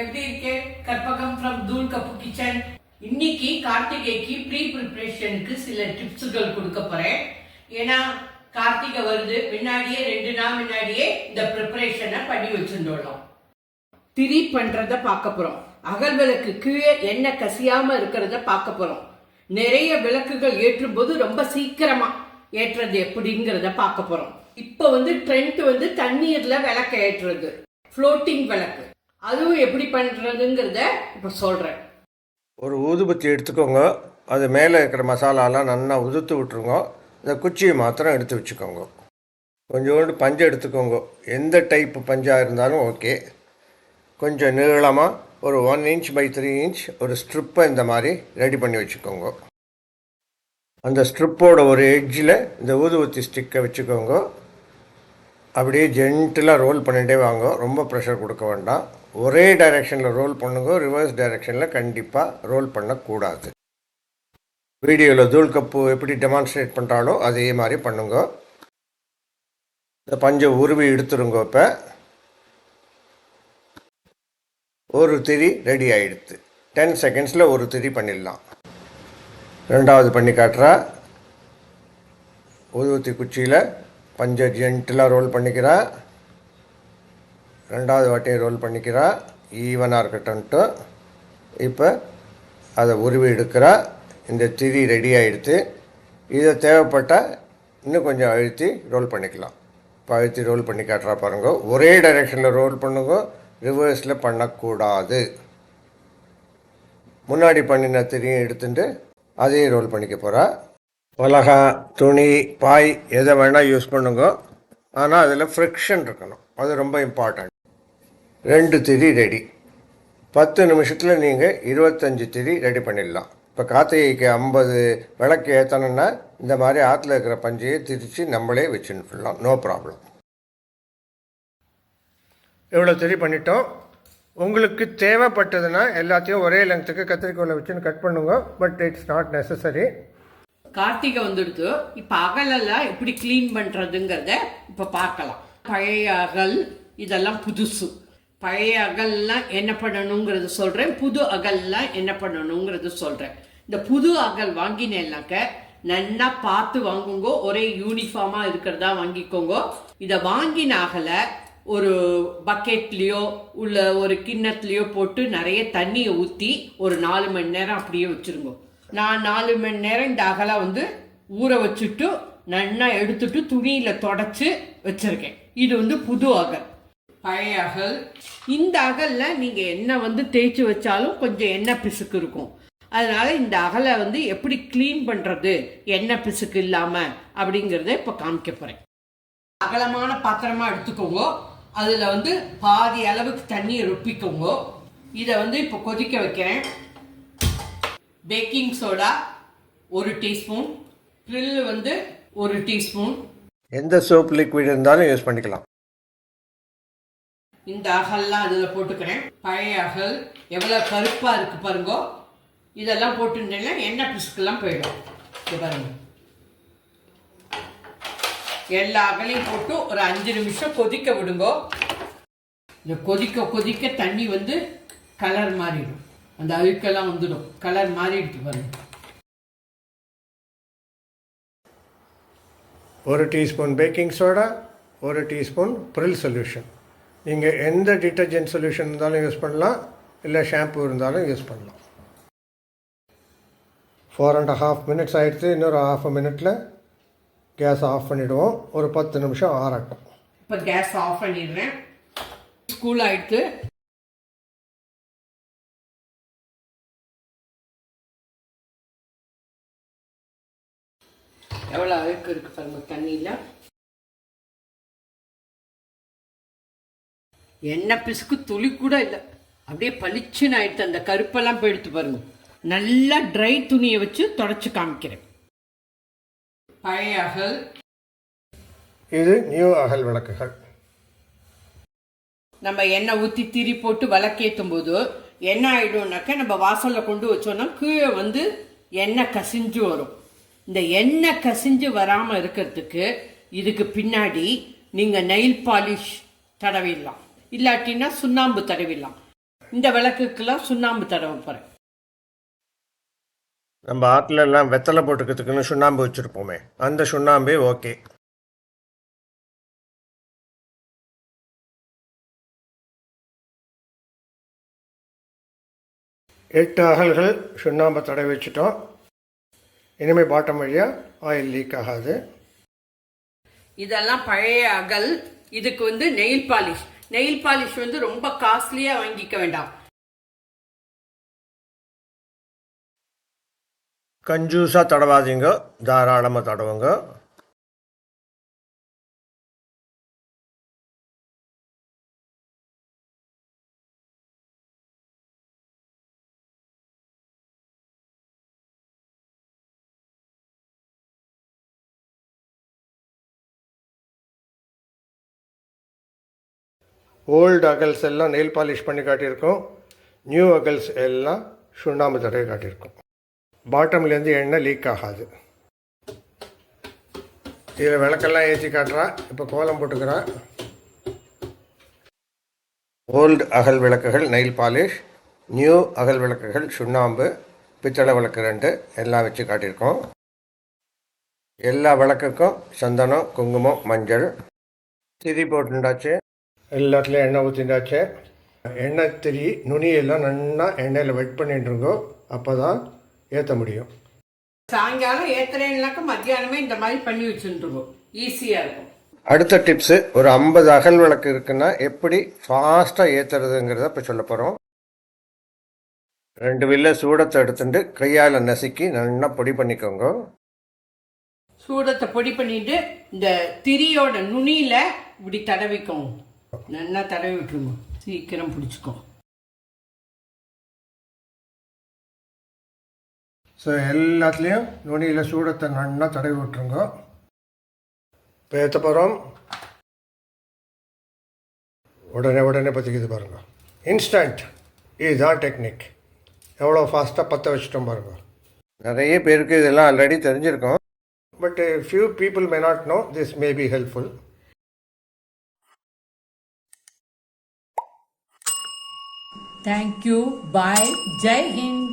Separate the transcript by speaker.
Speaker 1: எப்படி இருக்கே? கற்பகம் ஃப்ரம் தூள் கப்பு கிச்சன் இன்னைக்கு கார்த்திகைக்கு ப்ரீ ப்ரிப்பரேஷனுக்கு சில டிப்ஸுகள் கொடுக்க போறேன். ஏன்னா கார்த்திகை வருது. முன்னாடியே ரெண்டு நாள் முன்னாடியே இந்த ப்ரிப்பரேஷனை பண்ணி வச்சுருந்தோம். திரி பண்றத பார்க்க போறோம். அகல் விளக்கு கீழே எண்ணெய் கசியாம இருக்கிறத பார்க்க போறோம். நிறைய விளக்குகள் ஏற்றும் போது ரொம்ப சீக்கிரமா ஏற்றுறது எப்படிங்கிறத பார்க்க போறோம். இப்போ வந்து ட்ரெண்ட் வந்து தண்ணீர்ல விளக்க ஏற்றுறது. ஃப்ளோட்டிங் விளக்கு. அதுவும் எப்படி பண்ணுறதுங்கிறத இப்போ சொல்கிறேன்
Speaker 2: ஒரு ஊதுபத்தி எடுத்துக்கோங்க. அது மேலே இருக்கிற மசாலாலாம் நல்லா உதுத்து விட்டுருங்க. இந்த குச்சியை மாத்திரம் எடுத்து வச்சுக்கோங்க. கொஞ்சோண்டு பஞ்சு எடுத்துக்கோங்க. எந்த டைப் பஞ்சாக இருந்தாலும் ஓகே கொஞ்சம் நீளமாக ஒரு one inch by three inch ஒரு ஸ்ட்ரிப்பை இந்த மாதிரி ரெடி பண்ணி வச்சுக்கோங்க. அந்த ஸ்ட்ரிப்போட ஒரு எட்ஜில் இந்த ஊதுபத்தி ஸ்டிக்கை வச்சுக்கோங்க. அப்படியே ஜென்டிலாக ரோல் பண்ணிகிட்டே வாங்க. ரொம்ப ப்ரெஷர் கொடுக்க வேண்டாம். ஒரே டைரெக்ஷனில் ரோல் பண்ணுங்க. ரிவர்ஸ் டைரெக்ஷனில் கண்டிப்பாக ரோல் பண்ணக்கூடாது. வீடியோவில் தூள் கப்பு எப்படி டெமான்ஸ்ட்ரேட் பண்ணுறாலோ அதே மாதிரி பண்ணுங்க. இந்த பஞ்சை உருவி எடுத்துருங்க இப்போ. ஒரு திரி ரெடி ஆகிடுது டென் செகண்ட்ஸில் ஒரு திரி பண்ணிடலாம். ரெண்டாவது பண்ணி காட்டுறா. ஊதுவத்தி குச்சியில் பஞ்சை ஜென்டிலாக ரோல் பண்ணிக்கிறா. ரெண்டாவது வாட்டியை ரோல் பண்ணிக்கிறா. ஈவனாக இருக்கட்டும்ட்டு. இப்போ அதை உருவி எடுக்கிறா. இந்த திரி ரெடி ஆகிடுத்து இதை தேவைப்பட்டால் இன்னும் கொஞ்சம் அழுத்தி ரோல் பண்ணிக்கலாம். இப்போ அழுத்தி ரோல் பண்ணி காட்டுறா பாருங்க. ஒரே டைரெக்ஷனில் ரோல் பண்ணுங்க. ரிவர்ஸில் பண்ணக்கூடாது. முன்னாடி பண்ணின திரியும் எடுத்துட்டு அதையும் ரோல் பண்ணிக்க போகிறா பலகா துணி பாய் எதை வேணால் யூஸ் பண்ணுங்க. ஆனால் அதில் ஃப்ரிக்ஷன் இருக்கணும். அது ரொம்ப இம்பார்ட்டண்ட் ரெண்டு திரி ரெடி பத்து நிமிஷத்தில் நீங்கள் இருபத்தஞ்சி திரி ரெடி பண்ணிடலாம். இப்போ கார்த்திகைக்கு ஐம்பது விளக்கு ஏற்றணுன்னா இந்த மாதிரி ஆற்றுல இருக்கிற பஞ்சையை திரித்து நம்மளே வச்சுன்னுலாம் நோ ப்ராப்ளம் இவ்வளோ திரி பண்ணிட்டோம்? உங்களுக்கு தேவைப்பட்டதுன்னா எல்லாத்தையும் ஒரே லெங்க்த்துக்கு கத்திரிக்கோலை வச்சுன்னு கட் பண்ணுங்க. But it's not necessary
Speaker 1: Karthigai வந்துடுது. இப்போ அகலெல்லாம் எப்படி க்ளீன் பண்ணுறதுங்கிறத இப்போ பார்க்கலாம். பழைய அகல் இதெல்லாம் புதுசு. பழைய அகல்லாம் என்ன பண்ணணுங்கிறது சொல்கிறேன் புது அகல்லாம் என்ன பண்ணணுங்கிறது சொல்கிறேன் இந்த புது அகல் வாங்கினேன்னாக்க நல்லா பார்த்து வாங்குங்கோ ஒரே யூனிஃபார்மாக இருக்கிறதா வாங்கிக்கோங்க. இதை வாங்கின அகலை ஒரு பக்கெட்லேயோ உள்ள ஒரு கிண்ணத்துலேயோ போட்டு நிறைய தண்ணியை ஊற்றி ஒரு நாலு மணி நேரம் அப்படியே வச்சுருங்கோ. நான் நாலு மணி நேரம் இந்த அகலை வந்து ஊற வச்சுட்டு நன்னா எடுத்துட்டு துணியில் தொடச்சி வச்சுருக்கேன். இது வந்து புது அகல். பழைய அகல். இந்த அகலில் நீங்கள் எண்ணெய் வந்து தேய்ச்சி வச்சாலும் கொஞ்சம் எண்ணெய் பிசுக்கு இருக்கும். அதனால இந்த அகலை வந்து எப்படி க்ளீன் பண்ணுறது எண்ணெய் பிசுக்கு இல்லாமல் அப்படிங்கிறத இப்போ காமிக்க போகிறேன் அகலமான பாத்திரமா எடுத்துக்கோங்க. அதில் வந்து பாதி அளவுக்கு தண்ணியை ரொப்பிக்கோங்க. இதை வந்து இப்போ கொதிக்க வைக்கிறேன். பேக்கிங் சோடா ஒரு டீஸ்பூன் ப்ரில் வந்து ஒரு டீஸ்பூன்
Speaker 2: எந்த சோப் லிக்விட் இருந்தாலும் யூஸ் பண்ணிக்கலாம்.
Speaker 1: இந்த அகல்லாம் அதில் போட்டுக்கிறேன். பழைய அகல் எவ்வளோ கருப்பாக இருக்கு பாருங்க. இதெல்லாம் போட்டுட்டேன்னா எண்ணெய் பிசுக்கெல்லாம் போயிடும். இது பாருங்க. எல்லா அகலையும் போட்டு ஒரு அஞ்சு நிமிஷம் கொதிக்க விடுங்க. இந்த கொதிக்க கொதிக்க தண்ணி வந்து கலர் மாறிடும். அந்த அழுக்கெல்லாம் வந்துடும். கலர் மாறிடுது பாருங்க.
Speaker 2: ஒரு டீஸ்பூன் பேக்கிங் சோடா ஒரு டீஸ்பூன் ப்ரில் சொல்யூஷன் நீங்கள் எந்த டிட்டர்ஜென்ட் சொல்யூஷன் இருந்தாலும் யூஸ் பண்ணலாம் இல்லை ஷாம்பு இருந்தாலும் யூஸ் பண்ணலாம். ஃபோர் அண்ட் ஹாஃப் மினிட்ஸ் ஆகிடுச்சு இன்னொரு ஹாஃப் மினிட்டில் கேஸ் ஆஃப் பண்ணிவிடுவோம் ஒரு பத்து நிமிஷம் ஆறட்டும்.
Speaker 1: இப்போ கேஸ் ஆஃப் பண்ணிடுறேன். ஸ்கூல் ஆயிடுத்து எவ்வளோ அழுக்கு இருக்கு பாருங்க தண்ணியில்? எண்ணெய் பிசுக்கு துளி கூட இல்லை. அப்படியே பளிச்சுன்னு ஆயிடுத்து அந்த கருப்பெல்லாம் போயிடுத்து பாருங்க. நல்லா ட்ரை துணியை வச்சு தொடச்சி காமிக்கிறேன். பழைய அகல்.
Speaker 2: இது நியூ அகல் விளக்குகள்.
Speaker 1: நம்ம எண்ணெய் ஊற்றி திரி போட்டு விளக்கேற்றும் போது என்ன ஆயிடும்னாக்க நம்ம வாசலில் கொண்டு வச்சோம்னா கீழே வந்து எண்ணெய் கசிஞ்சு வரும். இந்த எண்ணெய் கசிஞ்சு வராமல் இருக்கிறதுக்கு இதுக்கு பின்னாடி நீங்கள் நெயில் பாலிஷ் தடவிடலாம். இல்லாட்டினா சுண்ணாம்பு தடவிடலாம். இந்த விளக்குக்கெல்லாம் சுண்ணாம்பு தடவை போகிறேன்
Speaker 2: நம்ம ஆற்றுல எல்லாம் வெத்தலை போட்டுக்கிறதுக்குன்னு சுண்ணாம்பு வச்சுருப்போமே அந்த சுண்ணாம்பே ஓகே. எட்டு அகல்கள் சுண்ணாம்பை தடவி வச்சுட்டோம். இனிமேல் பாட்டம் வழியாக ஆயில் லீக் ஆகாது.
Speaker 1: இதெல்லாம் பழைய அகல். இதுக்கு வந்து நெயில் பாலிஷ் நெயில் பாலிஷ் வந்து ரொம்ப காஸ்ட்லியாக வாங்கிக்க வேண்டாம்.
Speaker 2: கஞ்சூஸாக தடவாதீங்க. தாராளமாக தடவுங்க. ஓல்டு அகல்ஸ் எல்லாம் நெயில் பாலிஷ் பண்ணி காட்டியிருக்கோம். நியூ அகல்ஸ் எல்லாம் சுண்ணாம்பு தடவை காட்டியிருக்கோம். பாட்டம்லேருந்து எண்ணெய் லீக் ஆகாது. இதில் விளக்கெல்லாம் ஏற்றி காட்டுறா. இப்போ கோலம் போட்டுக்கிறா. ஓல்டு அகல் விளக்குகள் நெயில் பாலிஷ் நியூ அகல் விளக்குகள் சுண்ணாம்பு பித்தளை விளக்கு ரெண்டு எல்லாம் வச்சு காட்டியிருக்கோம். எல்லா விளக்குக்கும் சந்தனம் குங்குமம் மஞ்சள். திரி போட்டுண்டாச்சு. எல்லாத்துலேயும் எண்ணெய் ஊற்றிண்டாச்சு எண்ணெய் திரி நுனியெல்லாம் நல்லா எண்ணெயில் வெட் பண்ணிட்டுருங்கோ அப்போ தான் ஏற்ற முடியும்.
Speaker 1: சாயங்காலம் ஏத்துறேன்னாக்கா மத்தியானமே இந்த மாதிரி பண்ணி வச்சுருக்கோம் ஈஸியாக இருக்கும்.
Speaker 2: அடுத்த டிப்ஸு ஒரு ஐம்பது அகல் விளக்கு இருக்குன்னா எப்படி ஃபாஸ்ட்டாக ஏற்றுறதுங்கிறத இப்போ சொல்ல போகிறோம் ரெண்டு வில்ல சூடத்தை எடுத்துட்டு கையால் நசுக்கி நல்லா பொடி பண்ணிக்கோங்க.
Speaker 1: சூடத்தை பொடி பண்ணிட்டு இந்த திரியோட நுனியில இப்படி தடவிக்கும் நல்லா தடவி விட்டுருங்க. சீக்கிரம் பிடிச்சிக்கும்
Speaker 2: ஸோ எல்லாத்துலேயும் நுனியில் சூடத்தை நல்லா தடவி விட்டுருங்க. இப்போ ஏற்ற போகிறோம் உடனே உடனே பற்றிக்குது பாருங்க. இன்ஸ்டன்ட் இதுதான் டெக்னிக் எவ்வளோ ஃபாஸ்ட்டாக பற்ற வச்சுட்டோம் பாருங்க. நிறைய பேருக்கு இதெல்லாம் ஆல்ரெடி தெரிஞ்சிருக்கோம். But few people may not know this may be helpful
Speaker 3: thank you bye Jai Hind